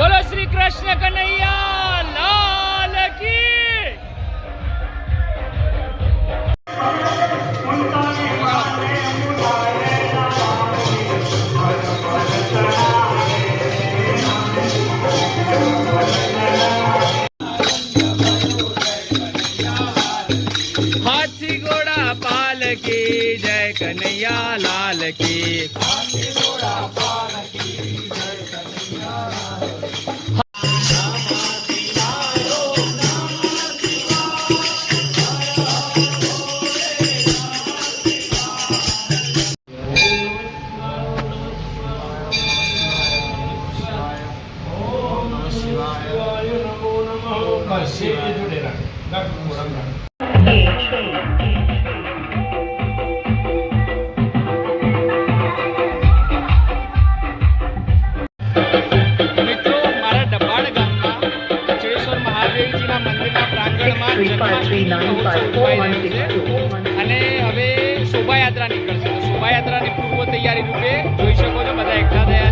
બોલો શ્રી કૃષ્ણ કનૈયા. અને હવે શોભાયાત્રા નીકળશે. શોભાયાત્રાની પૂર્વ તૈયારી રૂપે જોઈ શકો છો બધા એકઠા થયા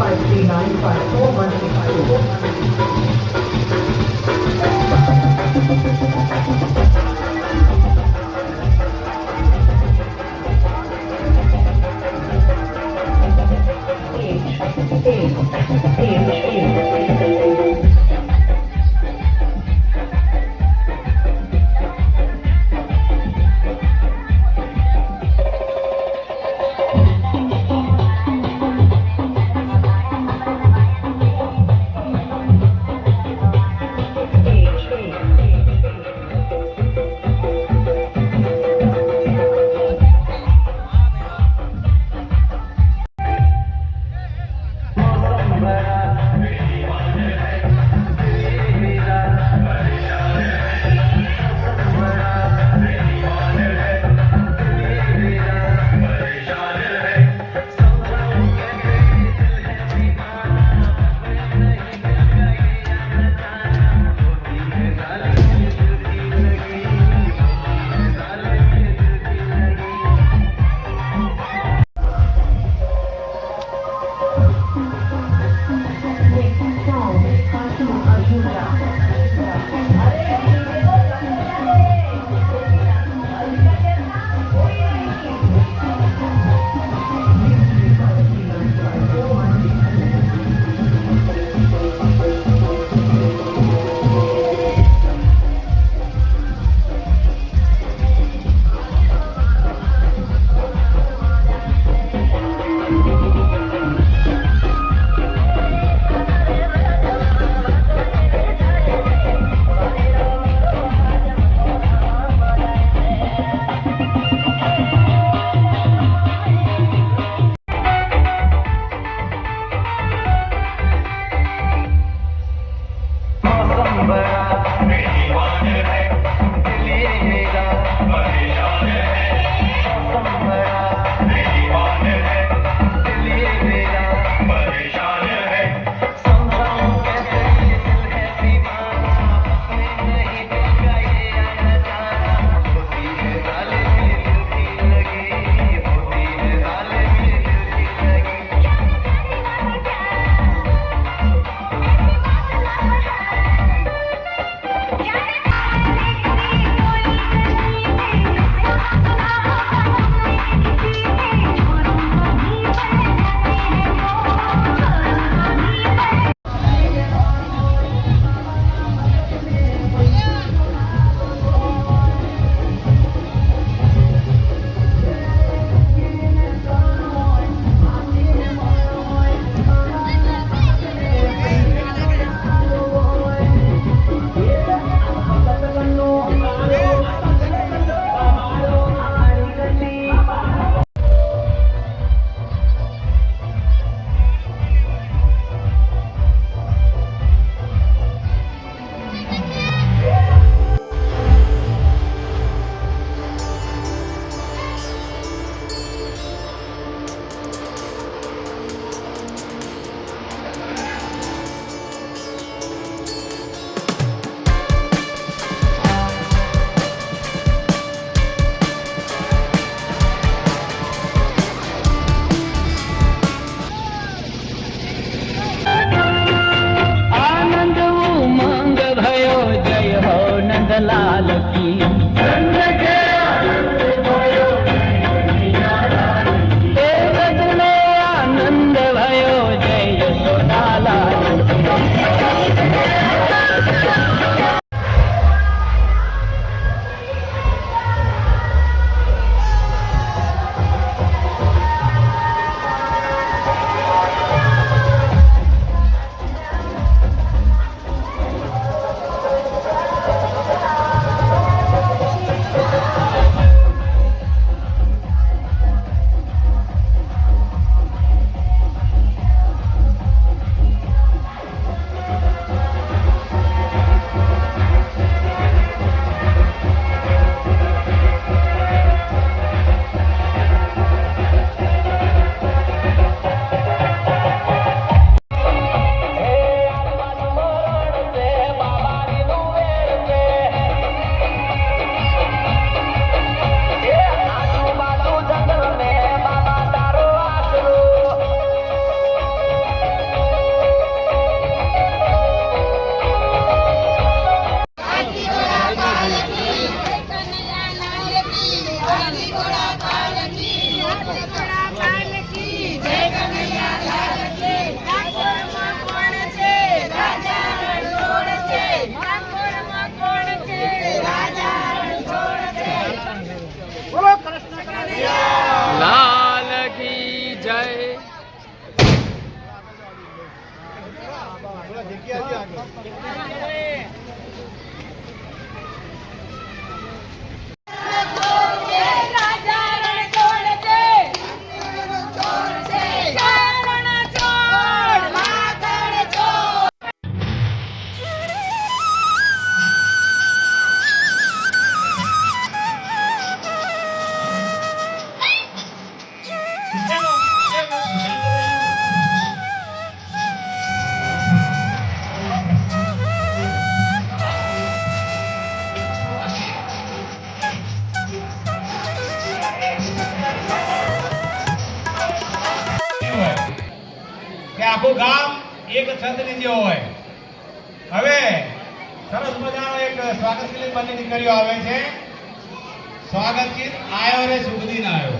5395 po, 162. लाल की ગામ એક છતની જેવો હોય. હવે સરસ મજાનો એક સ્વાગત ગીત બંને દીકરીઓ આવે છે. સ્વાગત ગીત આયો રે શુભ દિન આવ્યો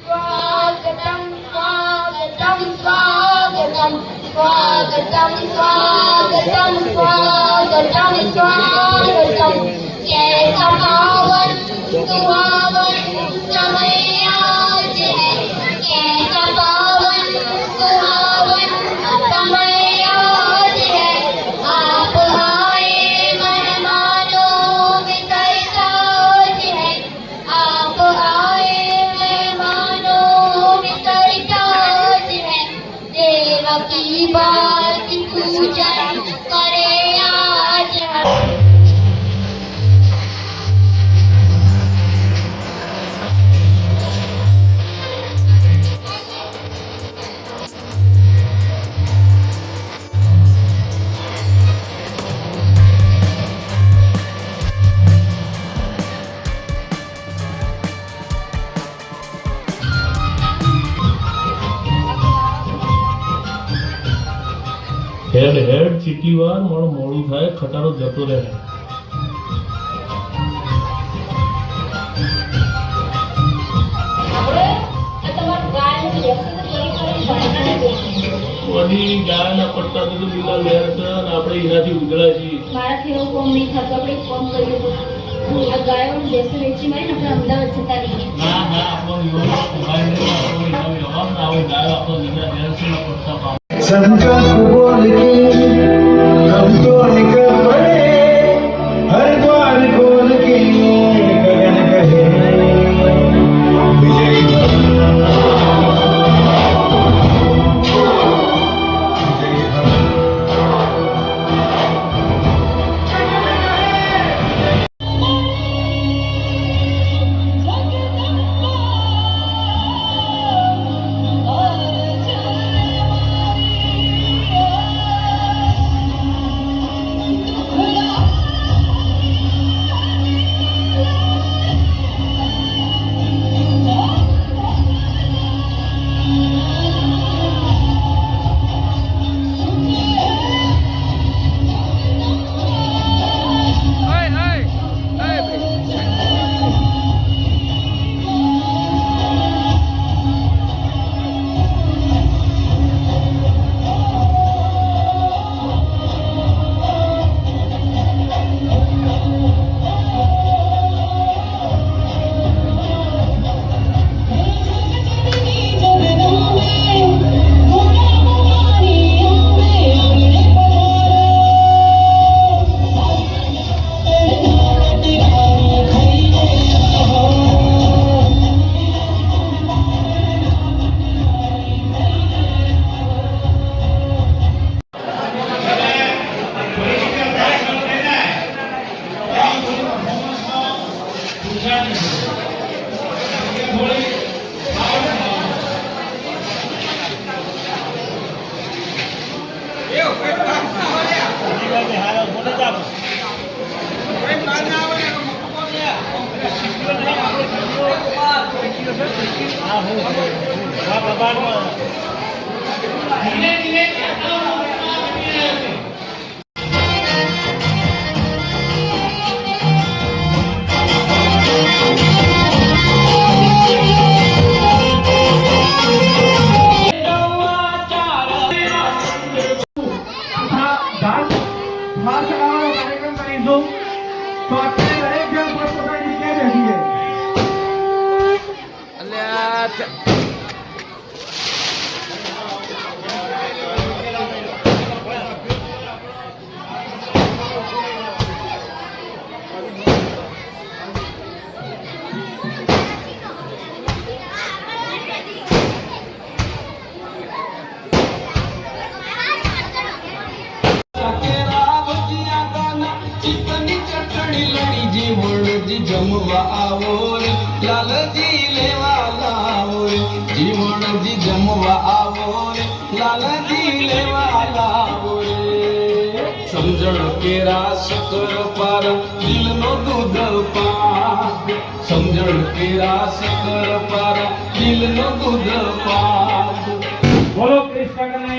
સ્વાગતમ સ્વાગતમ સ્વાગતમ સ્વાગતમ સ્વાગતમ કેટલી વાર મારું મોડું થાય ખટારો જતો રહે. સંતો બોલ Lord and go. કાર્યક્રમ って。લેવા આવો રે, લાલજી લેવા લાવો રે જીવણજી જમવા આવો રે, લાલજી લેવા લાવો રે. સમજણ કેરા શક્કર પાર, દિલનો દૂધ પાર સમજણ કેરા શક્કર પાર, દિલનો દૂધ પાર બોલો કૃષ્ણ